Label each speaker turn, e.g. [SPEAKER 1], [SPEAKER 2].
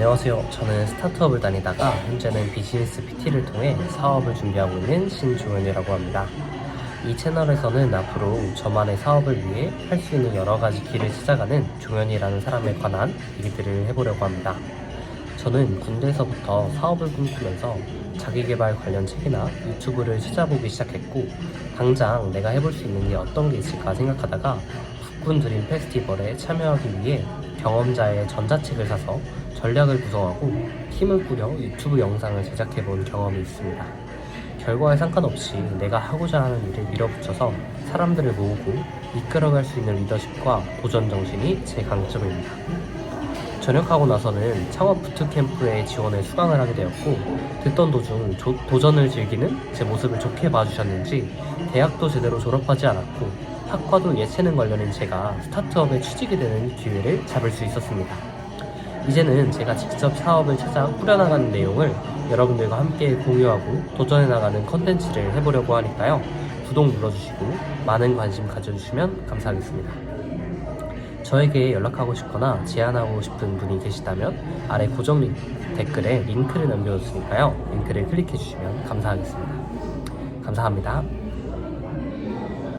[SPEAKER 1] 안녕하세요. 저는 스타트업을 다니다가 현재는 비즈니스 PT를 통해 사업을 준비하고 있는 신종현이라고 합니다. 이 채널에서는 앞으로 저만의 사업을 위해 할 수 있는 여러 가지 길을 찾아가는 종현이라는 사람에 관한 얘기들을 해보려고 합니다. 저는 군대에서부터 사업을 꿈꾸면서 자기개발 관련 책이나 유튜브를 찾아보기 시작했고 당장 내가 해볼 수 있는 게 어떤 게 있을까 생각하다가 국군 드림 페스티벌에 참여하기 위해 경험자의 전자책을 사서 전략을 구성하고 팀을 꾸려 유튜브 영상을 제작해 본 경험이 있습니다. 결과에 상관없이 내가 하고자 하는 일을 밀어붙여서 사람들을 모으고 이끌어갈 수 있는 리더십과 도전 정신이 제 강점입니다. 전역하고 나서는 창업 부트캠프에 지원해 수강을 하게 되었고 듣던 도중 조- 도전을 즐기는 제 모습을 좋게 봐주셨는지 대학도 제대로 졸업하지 않았고 학과도 예체능 관련인 제가 스타트업에 취직이 되는 기회를 잡을 수 있었습니다. 이제는 제가 직접 사업을 찾아 꾸려나가는 내용을 여러분들과 함께 공유하고 도전해 나가는 컨텐츠를 해보려고 하니까요. 구독 눌러주시고 많은 관심 가져주시면 감사하겠습니다. 저에게 연락하고 싶거나 제안하고 싶은 분이 계시다면 아래 고정 링, 댓글에 링크를 남겨줬으니까요. 링크를 클릭해 주시면 감사하겠습니다. 감사합니다.